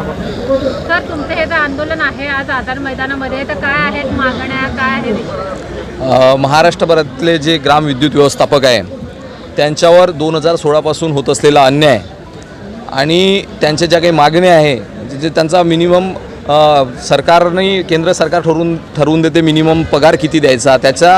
Sir तुमचं हे जे आंदोलन आहे आज आझाद मैदानामध्ये तर काय आहेत मागण्या काय आहे विषय अ, महाराष्ट्रभरातले जे ग्राम विद्युत व्यवस्थापक आहे त्यांच्यावर दोन हजार सोळापासून होत असलेला अन्याय आणि त्यांच्या ज्या काही मागण्या आहे जे त्यांचा मिनिमम सरकारने केंद्र सरकार ठरवून ठरवून देते मिनिमम पगार किती द्यायचा त्याचा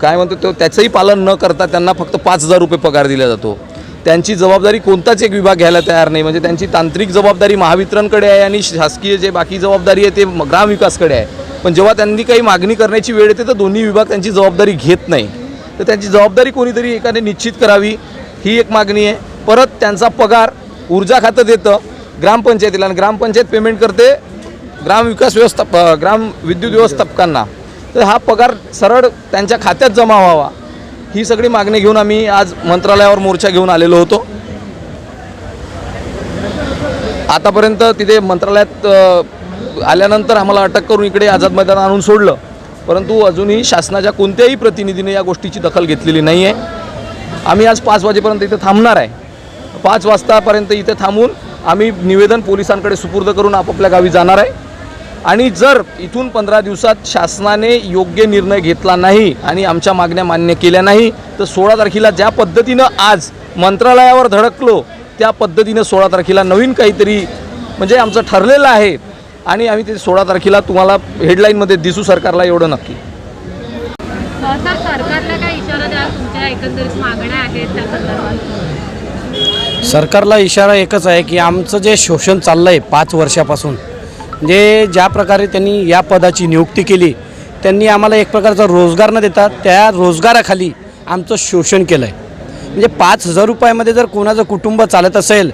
काय म्हणतो तो त्याचंही पालन न करता त्यांना फक्त पाच हजार रुपये पगार दिला जातो. त्यांची जबाबदारी कोणताच एक विभाग घ्यायला तयार नाही. म्हणजे त्यांची तांत्रिक जबाबदारी महावितरणकडे आहे आणि शासकीय जे बाकी जबाबदारी आहे ते ग्रामविकासकडे आहे. पण जेव्हा त्यांनी काही मागणी करण्याची वेळ येते तर दोन्ही विभाग त्यांची जबाबदारी घेत नाही. तर त्यांची जबाबदारी कोणीतरी एकाने निश्चित करावी ही एक मागणी आहे. परत त्यांचा पगार ऊर्जा खातं देतं ग्रामपंचायतीला. आणि ग्रामपंचायत पेमेंट करते ग्रामविकास व्यवस्थाप ग्राम विद्युत व्यवस्थापकांना. तर हा पगार सरळ त्यांच्या खात्यात जमा व्हावा. ही सगळी मागणी घेऊन आम्ही आज मंत्रालयावर मोर्चा घेऊन आलेलो होतो. आतापर्यंत तिथे मंत्रालयात आल्यानंतर आम्हाला अटक करून इकडे आझाद मैदान आणून सोडलं. परंतु अजूनही शासनाच्या कोणत्याही प्रतिनिधीने या गोष्टीची दखल घेतलेली नाही आहे आम्ही आज पाच वाजेपर्यंत इथे थांबणार आहे. पाच वाजतापर्यंत इथे थांबून आम्ही निवेदन पोलिसांकडे सुपूर्द करून आपापल्या गावी जाणार आहे. आणि जर इथून पंधरा दिवसात शासनाने योग्य निर्णय घेतला नाही आणि आमच्या मागण्या मान्य केल्या नाही तर सोळा तारखेला ज्या पद्धतीनं आज मंत्रालयावर धडकलो त्या पद्धतीनं सोळा तारखेला नवीन काहीतरी म्हणजे आमचं ठरलेलं आहे आणि आम्ही ते सोळा तारखेला तुम्हाला हेडलाईनमध्ये दिसू सरकारला एवढं नक्की. सरकारला इशारा एकच आहे की आमचं जे शोषण चाललं आहे पाच वर्षापासून जे ज्या प्रकारे त्यांनी या पदाची नियुक्ती केली त्यांनी आम्हाला एक प्रकारचा रोजगार न देता त्या रोजगाराखाली आमचं शोषण केलं आहे म्हणजे पाच हजार रुपयामध्ये जर कोणाचं कुटुंब चालत असेल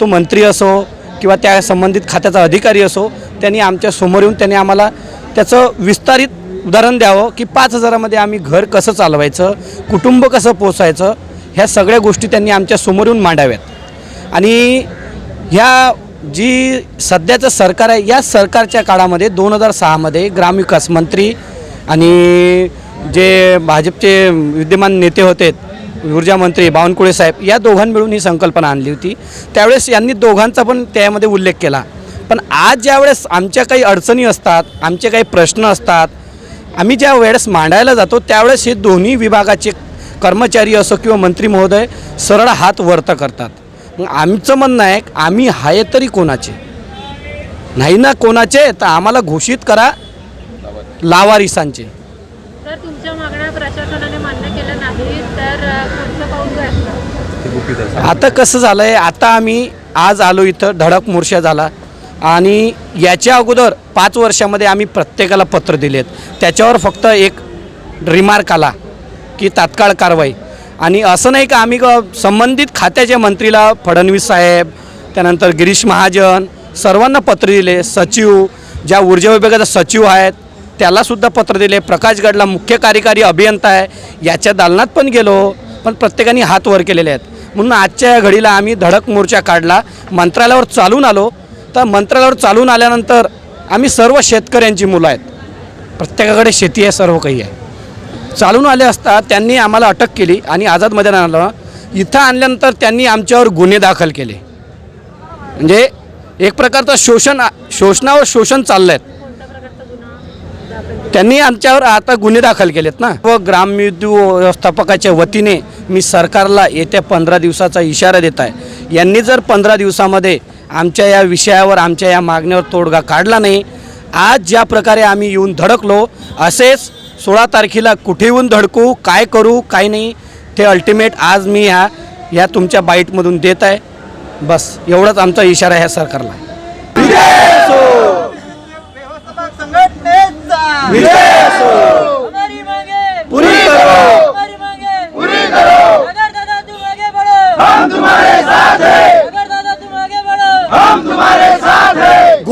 तो मंत्री असो किंवा त्या संबंधित खात्याचा अधिकारी असो त्यांनी आमच्यासमोर येऊन त्यांनी आम्हाला त्याचं विस्तारित उदाहरण द्यावं की पाच हजारामध्ये आम्ही घर कसं चालवायचं कुटुंब कसं पोसायचं ह्या सगळ्या गोष्टी त्यांनी आमच्यासमोर येऊन मांडाव्यात. आणि ह्या जी सध्याचं सरकार आहे या सरकारच्या काळामध्ये दोन हजार सहामध्ये ग्रामविकास मंत्री आणि जे भाजपचे विद्यमान नेते होते ऊर्जा मंत्री बावनकुळे साहेब या दोघां मिळून ही संकल्पना आणली होती. त्यावेळेस यांनी दोघांचा पण त्यामध्ये उल्लेख केला. पण आज ज्यावेळेस आमच्या काही अडचणी असतात आमचे काही प्रश्न असतात आम्ही ज्या वेळेस मांडायला जातो त्यावेळेस हे दोन्ही विभागाचे कर्मचारी असो किंवा मंत्री महोदय सरळ हात वर्त करतात. मग आमचं म्हणणं आहे आम्ही आहे तरी कोणाचे? नाही ना कोणाचे तर आम्हाला घोषित करा लावारिसांचे. सर तुमच्या मागण्या प्रशासनाने मान्य केल्या नाही तर अ, पुढचं पाऊल काय असणार? आता कसं झालं आहे आता आम्ही आज आलो इथं धडक मोर्चा झाला. आणि याच्या अगोदर पाच वर्षामध्ये आम्ही प्रत्येकाला पत्र दिलेत. त्याच्यावर फक्त एक रिमार्क आला की तात्काळ कारवाई. आणि असं नाही का आम्ही ग- संबंधित खात्याच्या मंत्रीला फडणवीस साहेब त्यानंतर गिरीश महाजन सर्वांना पत्र दिले. सचिव ज्या ऊर्जा विभागाचा सचिव आहेत त्यालासुद्धा पत्र दिले. प्रकाश गडला मुख्य कार्यकारी अभियंता आहे. याच्या दालनात पण गेलो पण प्रत्येकाने हात वर केलेले आहेत. म्हणून आजच्या या घडीला आम्ही धडक मोर्चा काढला. मंत्रालयावर चालून आलो. तर मंत्रालयावर चालून आल्यानंतर आम्ही सर्व शेतकऱ्यांची मुलं आहेत. प्रत्येकाकडे शेती आहे सर्व काही आहे. चालून आले असता त्यांनी आम्हाला अटक केली आणि आझाद मैदान इथं आणल्यानंतर त्यांनी आमच्यावर गुन्हे दाखल केले. म्हणजे एक प्रकारचं शोषण शोषणावर शोषण चाललं आहे त्यांनी आमच्यावर आता गुन्हे दाखल केलेत ना. व ग्रामविद्युत व्यवस्थापकाच्या वतीने मी सरकारला येत्या पंधरा दिवसाचा इशारा देत आहे. यांनी जर पंधरा दिवसामध्ये आमच्या या विषयावर आमच्या या मागण्यावर तोडगा काढला नाही आज ज्या प्रकारे आम्ही येऊन धडकलो असेच सोळा तारखेला कुठेहून धडकू काय करू काय नाही ते अल्टिमेट आज मी ह्या ह्या तुमच्या बाईटमधून देत आहे. बस एवढाच आमचा इशारा ह्या सरकारला.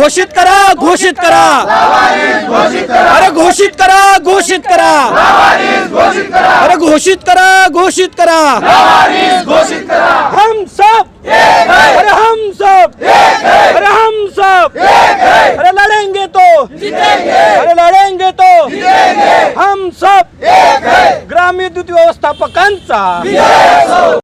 घोषित करा घोषित करा. अरे घोषित करा घोषित करा. अरे घोषित करा घोषित करा. हम सब अरे हम सब अरे हम सब अरे लड़ेंगे तो अरे लड़ेंगे तो हम सब ग्रामीण विद्युत व्यवस्थापकांचा.